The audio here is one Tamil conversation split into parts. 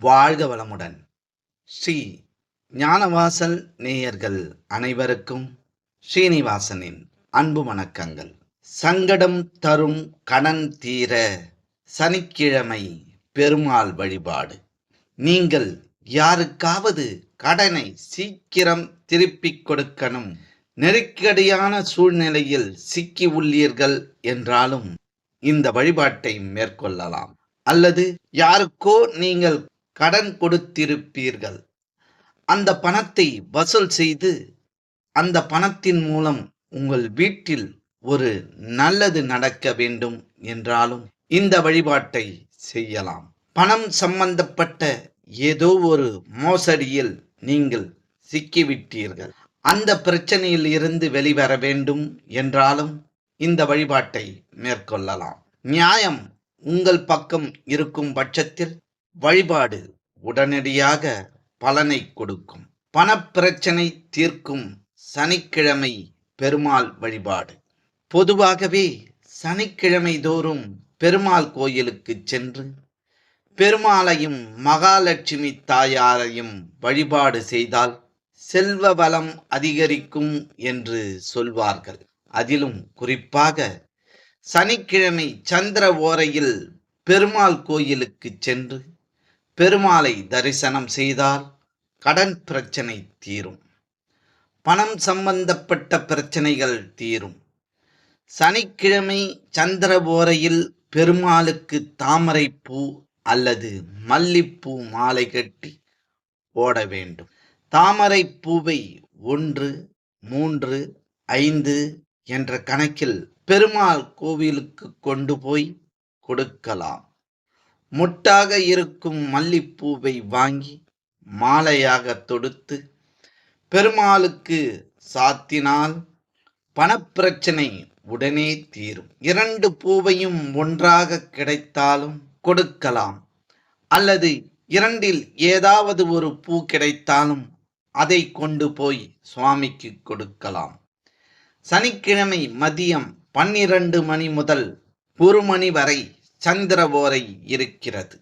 வாழ்க வளமுடன். ஸ்ரீ ஞானவாசல் நேயர்கள் அனைவருக்கும் ஸ்ரீனிவாசனின் அன்பு வணக்கங்கள். சங்கடம் தரும் கடன் தீர சனிக்கிழமை பெருமாள் வழிபாடு. நீங்கள் யாருக்காவது கடனை சீக்கிரம் திருப்பிக் கொடுக்கணும். நெருக்கடியான சூழ்நிலையில் சிக்கி உள்ளீர்கள் என்றாலும் இந்த வழிபாட்டை மேற்கொள்ளலாம். அல்லது யாருக்கோ நீங்கள் கடன் கொடுத்திருப்பீர்கள். அந்த பணத்தை வசூல் செய்து அந்த பணத்தின் மூலம் உங்கள் வீட்டில் ஒரு நல்லது நடக்க வேண்டும் என்றாலும் இந்த வழிபாட்டை செய்யலாம். பணம் சம்பந்தப்பட்ட ஏதோ ஒரு மோசடியில் நீங்கள் சிக்கிவிட்டீர்கள். அந்த பிரச்சனையில் இருந்து வெளிவர வேண்டும் என்றாலும் இந்த வழிபாட்டை மேற்கொள்ளலாம். நியாயம் உங்கள் பக்கம் இருக்கும் பட்சத்தில் வழிபாடு உடனடியாக பலனை கொடுக்கும். பணப்பிரச்சனை தீர்க்கும் சனிக்கிழமை பெருமாள் வழிபாடு. பொதுவாகவே சனிக்கிழமை தோறும் பெருமாள் கோயிலுக்கு சென்று பெருமாளையும் மகாலட்சுமி தாயாரையும் வழிபாடு செய்தால் செல்வ வளம் அதிகரிக்கும் என்று சொல்வார்கள். அதிலும் குறிப்பாக சனிக்கிழமை சந்திர ஓரையில் பெருமாள் கோயிலுக்கு சென்று பெருமாளை தரிசனம் செய்தால் கடன் பிரச்சனை தீரும். பணம் சம்பந்தப்பட்ட பிரச்சனைகள் தீரும். சனிக்கிழமை சந்திரபோரையில் பெருமாளுக்கு தாமரைப்பூ அல்லது மல்லிப்பூ மாலை கட்டி ஓட வேண்டும். தாமரை பூவை ஒன்று மூன்று ஐந்து என்ற கணக்கில் பெருமாள் கோவிலுக்கு கொண்டு போய் கொடுக்கலாம். முட்டாக இருக்கும் மல்லிப்பூவை வாங்கி மாலையாக தொடுத்து பெருமாளுக்கு சாத்தினால் பணப்பிரச்சனை உடனே தீரும். இரண்டு பூவையும் ஒன்றாக கிடைத்தாலும் கொடுக்கலாம். அல்லது இரண்டில் ஏதாவது ஒரு பூ கிடைத்தாலும் அதை கொண்டு போய் சுவாமிக்கு கொடுக்கலாம். சனிக்கிழமை மதியம் பன்னிரண்டு மணி முதல் ஒரு மணி வரை சந்திர ஓரை இருக்கிறது.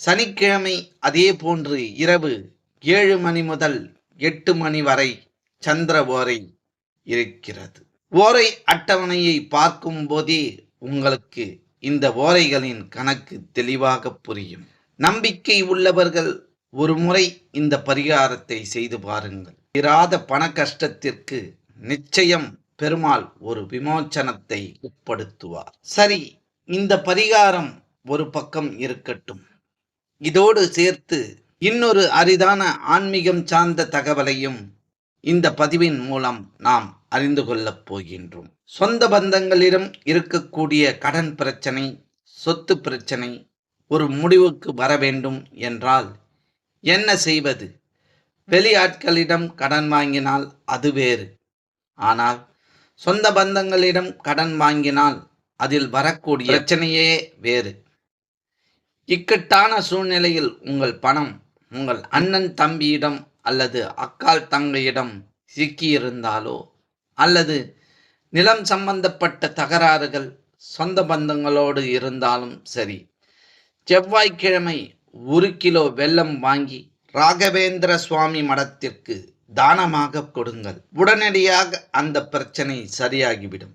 சனிக்கிழமை அதே போன்று இரவு ஏழு மணி முதல் எட்டு மணி வரை சந்திர ஓரை இருக்கிறது. ஓரை அட்டவணையை பார்க்கும் போதே உங்களுக்கு இந்த ஓரைகளின் கணக்கு தெளிவாக புரியும். நம்பிக்கை உள்ளவர்கள் ஒரு முறை இந்த பரிகாரத்தை செய்து பாருங்கள். இராத பண கஷ்டத்திற்கு நிச்சயம் பெருமாள் ஒரு விமோச்சனத்தை உட்படுத்துவார். சரி இந்த பரிகாரம் ஒரு பக்கம் இருக்கட்டும். இதோடு சேர்த்து இன்னொரு அரிதான ஆன்மீகம் சார்ந்த தகவலையும் இந்த பதிவின் மூலம் நாம் அறிந்து கொள்ளப் போகின்றோம். சொந்த பந்தங்களிடம் இருக்கக்கூடிய கடன் பிரச்சனை சொத்து பிரச்சனை ஒரு முடிவுக்கு வர வேண்டும் என்றால் என்ன செய்வது? வெளியாட்களிடம் கடன் வாங்கினால் அது வேறு. ஆனால் சொந்த பந்தங்களிடம் கடன் வாங்கினால் அதில் வரக்கூடிய பிரச்சனையே வேறு. இக்கட்டான சூழ்நிலையில் உங்கள் பணம் உங்கள் அண்ணன் தம்பியிடம் அல்லது அக்கால் தங்கையிடம் சிக்கியிருந்தாலோ அல்லது நிலம் சம்பந்தப்பட்ட தகராறுகள் சொந்த பந்தங்களோடு இருந்தாலும் சரி. செவ்வாய்க்கிழமை ஒரு கிலோ வெல்லம் வாங்கி ராகவேந்திர சுவாமி மடத்திற்கு தானமாக கொடுங்கள். உடனடியாக அந்த பிரச்சனை சரியாகிவிடும்.